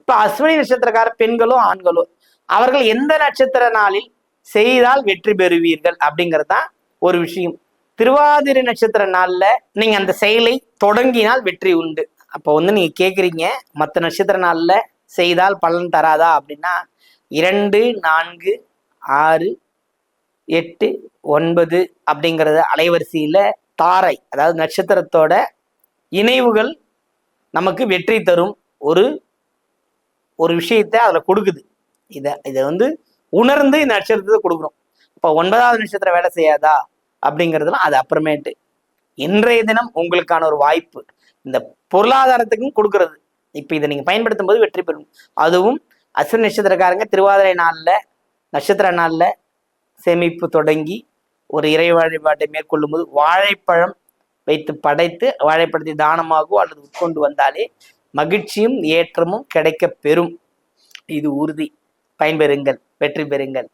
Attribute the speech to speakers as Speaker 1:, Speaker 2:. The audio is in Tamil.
Speaker 1: இப்ப அஸ்வினி நட்சத்திரக்கார பெண்களும் ஆண்களும் அவர்கள் எந்த நட்சத்திர நாளில் செய்தால் வெற்றி பெறுவீர்கள் அப்படிங்கிறது தான் ஒரு விஷயம். திருவாதிரை நட்சத்திர நாள்ல நீங்க அந்த செயலை தொடங்கினால் வெற்றி உண்டு. அப்போ வந்து நீங்க கேக்குறீங்க மற்ற நட்சத்திர நாள்ல செய்தால் பலன் தராதா அப்படின்னா இரண்டு நான்கு ஆறு எட்டு ஒன்பது அப்படிங்கிறது அலைவரிசையில தாரை அதாவது நட்சத்திரத்தோட இணைவுகள் நமக்கு வெற்றி தரும் ஒரு ஒரு விஷயத்தை அதில் கொடுக்குது. இதை இதை வந்து உணர்ந்து இந்த நட்சத்திரத்தை கொடுக்குறோம் இப்போ ஒன்பதாவது நட்சத்திரம் வேலை செய்யாதா? அப்படிங்கிறதுலாம் அது அப்புறமேட்டு. இன்றைய தினம் உங்களுக்கான ஒரு வாய்ப்பு. இந்த பொருளாதாரத்துக்கும் கொடுக்கறது. இப்போ இதை நீங்கள் பயன்படுத்தும் போது வெற்றி பெறும். அதுவும் அஸ்வினி நட்சத்திரக்காரங்க திருவாதிரை நாளில் நட்சத்திர நாளில் சேமிப்பு தொடங்கி ஒரு இறை வழிபாட்டை மேற்கொள்ளும் போது வாழைப்பழம் வைத்து படைத்து வாழைப்பழத்தை தானமாகவோ அல்லது உட்கொண்டு வந்தாலே மகிழ்ச்சியும் ஏற்றமும் கிடைக்க பெறும். இது உறுதி. பயன்பெறுங்கள் வெற்றி பெறுங்கள்.